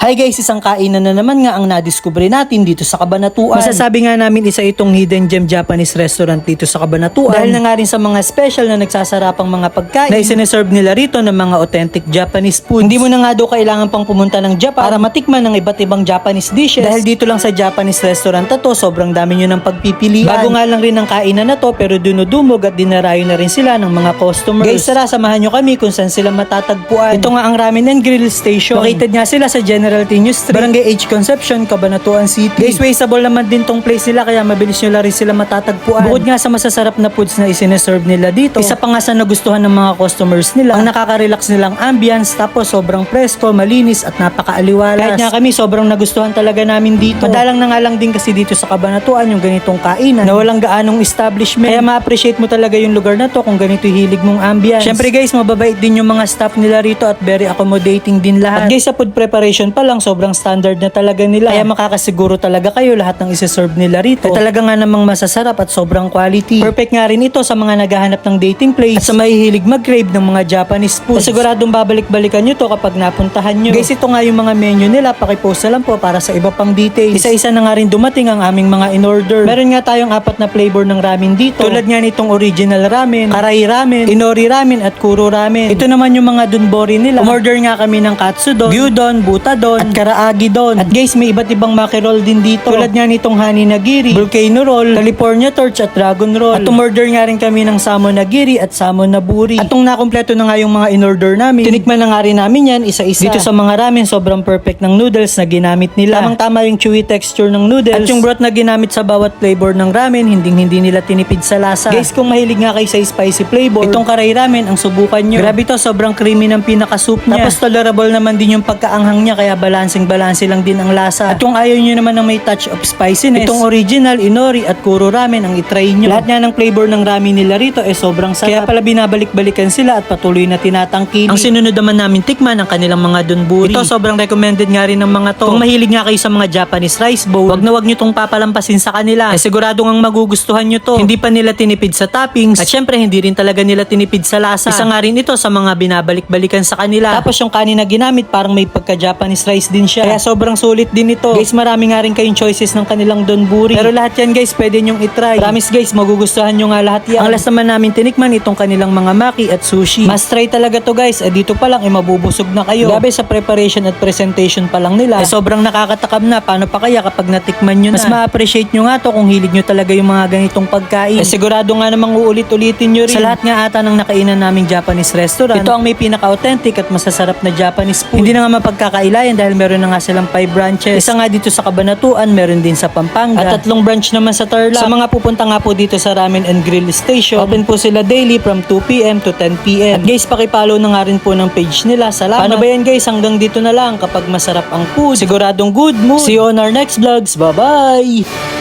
Hi guys, isang kainan na naman nga ang nadiskubre natin dito sa Kabanatuan. Masasabi nga namin isa itong hidden gem Japanese restaurant dito sa Kabanatuan. Dahil na nga rin sa mga special na nagsasarapang mga pagkain na isineserve nila rito ng mga authentic Japanese food. Hindi mo na nga daw kailangan pang pumunta ng Japan para matikman ng iba't ibang Japanese dishes. Dahil dito lang sa Japanese restaurant na to, sobrang dami nyo ng pagpipilian. Bago nga lang rin ang kainan na to, pero dunudumog at dinarayo na rin sila ng mga customers. Guys, tara, samahan nyo kami kung saan sila matatagpuan. Ito nga ang Ramen and Grill Station. Located nga sila sa General Tino Street, Barangay H Conception, Cabanatuan City. Guys, wasteable naman din tong place nila kaya mabilis nyo lang rin sila matatagpuan. Bukod nga sa masasarap na foods na isineserve nila dito, isa pa nga sa nagustuhan ng mga customers nila, ang nakaka-relax nilang ambience tapos sobrang presko, malinis at napakaaliwalas. Kahit nga kami, sobrang nagustuhan talaga namin dito. Madalang na nga lang din kasi dito sa Cabanatuan yung ganitong kainan na walang gaanong establishment. Kaya ma-appreciate mo talaga yung lugar na to kung ganito hilig mong ambience. Syempre guys, mababait din yung mga staff nila rito at very accommodating din lahat. At guys, sa food preparation pa lang, sobrang standard na talaga nila. Kaya makakasiguro talaga kayo lahat ng isi-serve nila rito. At talaga nga namang masasarap at sobrang quality. Perfect nga rin ito sa mga naghahanap ng dating place at sa mahihilig mag-crave ng mga Japanese food. At siguradong babalik-balikan nyo to kapag napuntahan nyo. Guys, ito nga yung mga menu nila. Pakipost na lang po para sa iba pang details. Isa-isa na nga rin dumating ang aming mga in-order. Meron nga tayong apat na flavor ng ramen dito. Tulad nga nitong original ramen, karai ramen, inori ramen at kuro ramen. Ito naman yung mga dunbori nila. Umorder nga kami ng katsudon, gyudon, butadon, at karaagi don. At guys, may iba't ibang maki roll din dito. Tulad nga nitong honey nagiri, volcano roll, California torch at dragon roll. At umorder nga rin kami ng salmon nagiri at salmon naburi. At kung nakompleto na nga yung mga in-order namin, tinikman na nga rin namin yan isa-isa. Dito sa mga ramen, sobrang perfect ng noodles na ginamit nila. Tamang tama yung chewy texture ng noodles. At yung broth na ginamit sa bawat flavor ng ramen, hindi hindi nila tinipid sa lasa. Guys, kung mahilig nga kayo sa spicy flavor, itong karay ramen ang subukan nyo. Grabe to, sobrang creamy ng pinaka-soup niya. Tapos tolerable naman din yung pagkaanghang niya, kaya balancing-balance lang din ang lasa. At kung ayaw nyo naman ng may touch of spiciness, itong original, inori at kuro ramen ang itry nyo. Lahat nga ng flavor ng ramen nila rito ay sobrang sarap. Kaya pala binabalik-balikan sila at patuloy na tinatangkili. Ang sinunod naman namin tikman ang kanilang mga donburi. Ito sobrang recommended nga rin ng mga to. Kung mahilig nga kayo sa mga Japanese rice bowl, wag na wag nyo tong papalampasin sa kanila. Eh sigurado ngang magugustuhan nyo to. Hindi pa nila tinipid sa toppings at syempre hindi rin talaga nila tinipid sa lasa. Isa nga rin ito sa mga binabalik-balikan sa kanila. Tapos yung kanin na ginamit parang may pagka-Japanese rice din siya. Kaya sobrang sulit din ito. Guys, marami nga rin kayong choices ng kanilang donburi. Pero lahat yan guys, pwede nyong itry. Promise guys, magugustuhan nyo nga lahat yan. Ang last naman namin tinikman itong kanilang mga maki at sushi. Must try talaga to guys. Eh dito pa lang, eh mabubusog na kayo. Grabe sa preparation at presentation pa lang nila. Eh sobrang nakakatakam na. Paano pa kaya kapag natikman nyo na? Mas ma-appreciate nyo nga to kung hilig nyo talaga yung mga ganitong pagkain. Eh sigurado nga namang uulit-ulitin nyo rin. Sa lahat nga ata ng nakainan naming Japanese restaurant, ito ang may pinaka-authentic at masasarap na Japanese food. Hindi na nga mapagkakailayan dahil meron na nga silang 5 branches. Isa nga dito sa Cabanatuan, meron din sa Pampanga. At tatlong branch naman sa Tarlac. Sa mga pupunta nga po dito sa Ramen and Grill Station, open po sila daily from 2pm to 10pm. At guys, pakipollow na nga rin po ng page nila. Salamat. Paano ba yan guys? Hanggang dito na lang kapag masarap ang food. Siguradong good mood. See you on our next vlogs. Bye-bye!